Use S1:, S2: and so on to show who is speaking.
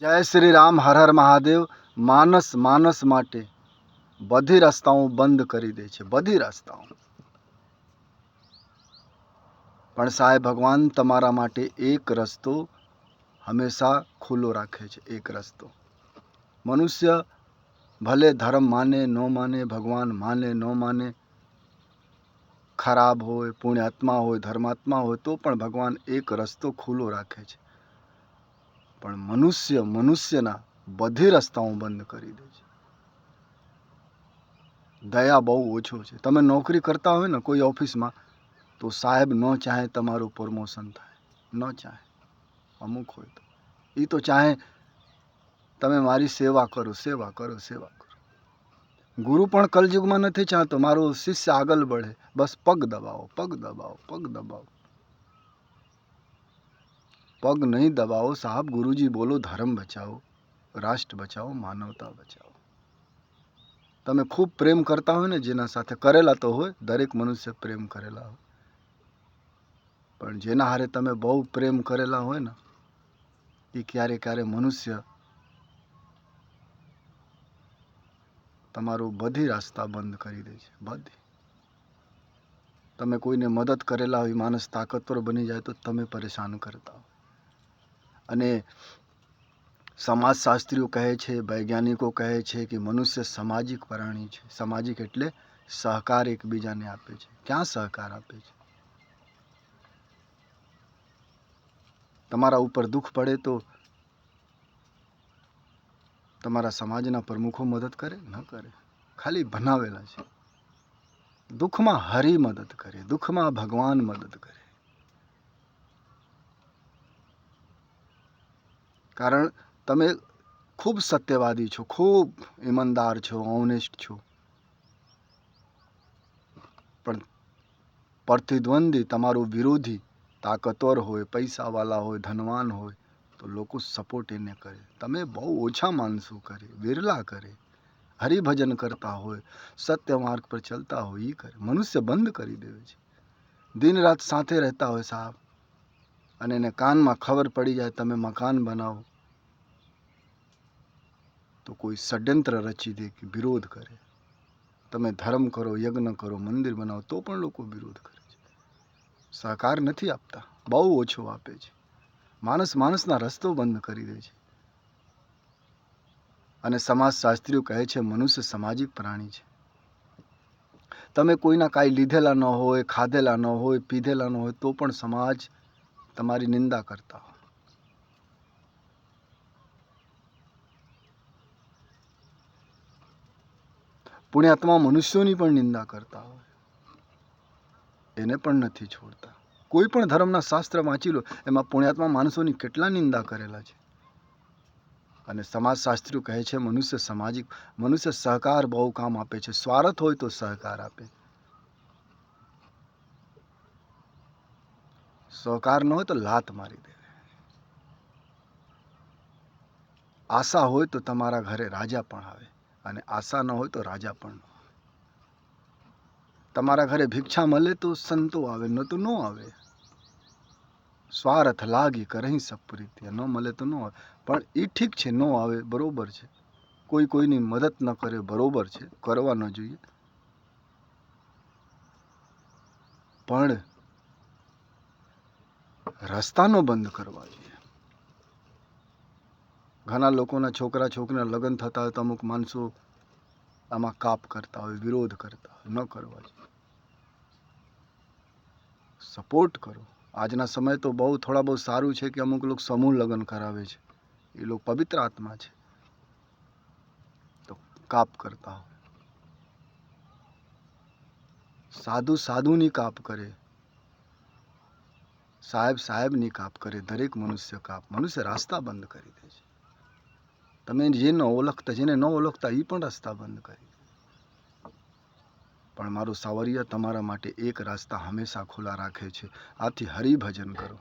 S1: જય શ્રી રામ, હર હર મહાદેવ. માનસ માનસ માટે બધી રસ્તાઓ બંધ કરી દે છે, બધી રસ્તાઓ. પણ સાહેબ ભગવાન, તમારા માટે એક રસ્તો હંમેશા ખુલ્લો રાખે છે, એક રસ્તો. મનુષ્ય ભલે ધર્મ માને, ન માને, ભગવાન માને, ન માને, ખરાબ હોય, પુણ્યાત્મા હોય, ધર્માત્મા હોય, તો પણ ભગવાન એક રસ્તો ખુલ્લો રાખે છે. પણ મનુષ્ય મનુષ્યના બધી રસ્તાઓ બંધ કરી દે છે. દયા બહુ ઓછો છે. તમે નોકરી કરતા હોય ને કોઈ ઓફિસમાં, તો સાહેબ ન ચાહે તમારું પ્રમોશન થાય. ન ચાહે. અમુક હોય તો. એ તો ચાહે તમે મારી સેવા કરો સેવા કરો સેવા કરો. ગુરુ પણ કલયુગમાં નથી ચાહતો. મારો શિષ્ય આગળ બઢે. બસ પગ દબાવો પગ દબાવો પગ દબાવો. પગ નહીં દબાવો સાહેબ, ગુરુજી બોલો, ધર્મ બચાવો, રાષ્ટ્ર બચાવો, માનવતા બચાવો. તમે ખૂબ પ્રેમ કરતા હોય ને, જેના સાથે કરેલા તો હોય, દરેક મનુષ્ય પ્રેમ કરેલા હોય. પણ જેના હારે તમે બહુ પ્રેમ કરેલા હોય ને, એ ક્યારે ક્યારે મનુષ્ય તમારું બધી રાસ્તા બંધ કરી દે છે, બધી. તમે કોઈને મદદ કરેલા હોય, માણસ તાકતવર બની જાય તો તમે પરેશાન કરતા હો. અને સમાજશાસ્ત્રીઓ કહે છે, વૈજ્ઞાનિકો કહે છે કે મનુષ્ય સામાજિક પ્રાણી છે. સામાજિક એટલે સહકાર એકબીજાને આપે છે. ક્યાં સહકાર આપે છે? તમારા ઉપર દુઃખ પડે તો તમારા સમાજના પ્રમુખો મદદ કરે? ન કરે. ખાલી બનાવેલા છે. દુઃખમાં હરી મદદ કરે. દુઃખમાં ભગવાન મદદ કરે. કારણ તમે ખૂબ સત્યવાદી છો, ખૂબ ઈમાનદાર છો ઓનેસ્ટ છો. પણ પ્રતિદ્વંદી તમારો વિરોધી, તાકતવર હોય પૈસાવાળા હોય, ધનવાન હોય, તો લોકો સપોર્ટ એને કરે. તમે બહુ ઓછા માણસો કરે, વિરલા કરે. હરિભજન કરતા હોય, સત્ય માર્ગ પર ચલતા હોય એ કરે. મનુષ્ય બંધ કરી દેવે છે. દિન રાત સાથે રહેતા હોય સાહેબ. અને એને કાનમાં ખબર પડી જાય, તમે મકાન બનાવો. તો કોઈ ષડયંત્ર રચી દે કે વિરોધ કરે. તમે ધર્મ કરો, યજ્ઞ કરો, મંદિર બનાવો, તો પણ લોકો વિરોધ કરે છે. સહકાર નથી આપતા. બહુ ઓછો આપે છે. માણસ માણસના રસ્તો બંધ કરી દે છે. અને સમાજશાસ્ત્રીઓ કહે છે, મનુષ્ય સામાજિક પ્રાણી છે. તમે કોઈના કાંઈ લીધેલા ન હોય, ખાધેલા ન હોય, પીધેલા ન હોય, તો પણ સમાજ તમારી નિંદા કરતા હોય. પુણ્યાત્મા મનુષ્યોની પણ નિંદા કરતા હોય. એને પણ નથી છોડતા. કોઈ પણ ધર્મના શાસ્ત્ર વાંચી લો, એમાં પુણ્યાત્મા માણસોની કેટલા નિંદા કરેલા છે. અને સમાજશાસ્ત્રીઓ કહે છે, મનુષ્ય સામાજિક, મનુષ્ય સહકાર બહુ કામ આપે છે. સ્વાર્થ હોય તો સહકાર આપે. સહકાર ન હોય તો લાત મારી દે. આશા હોય તો તમારા ઘરે રાજા પણ આવે. અને આશા ન હોય તો રાજા પણ તમારા ઘરે ભિક્ષા મળે તો સંતો આવે, ન તો ન આવે. સ્વાર્થ લાગી કરહી સબ પ્રીત્ય ન મળે તો ન આવે. પણ એ ઠીક છે, ન આવે, બરોબર છે. કોઈ કોઈની મદદ ન કરે, બરોબર છે, કરવા ન જોઈએ. પણ રસ્તાનો બંધ કરવા જોઈએ. ઘણા લોકોના છોકરા છોકરીના લગ્ન થતા હોય તો અમુક માણસો આમાં કાપ કરતા હોય, વિરોધ કરતા હોય, ન કરવા જોઈએ. સપોર્ટ કરો. આજના સમય તો બહુ થોડા બહુ સારું છે કે અમુક લોકો સમૂહ લગ્ન કરાવે છે. એ લોકો પવિત્ર આત્મા છે. તો કાપ કરતા હોય. સાધુ સાધુની કાપ કરે. સાહેબ સાહેબની કાપ કરે. દરેક મનુષ્ય કાપ. મનુષ્ય રાસ્તા બંધ કરી દે છે. તમે જેને ઓળખતા, જેને ન ઓળખતા એ પણ રસ્તા બંધ કરી. પણ મારું સાવરિયા તમારા માટે એક રસ્તા હંમેશા ખુલ્લા રાખે છે. આથી હરિભજન કરો.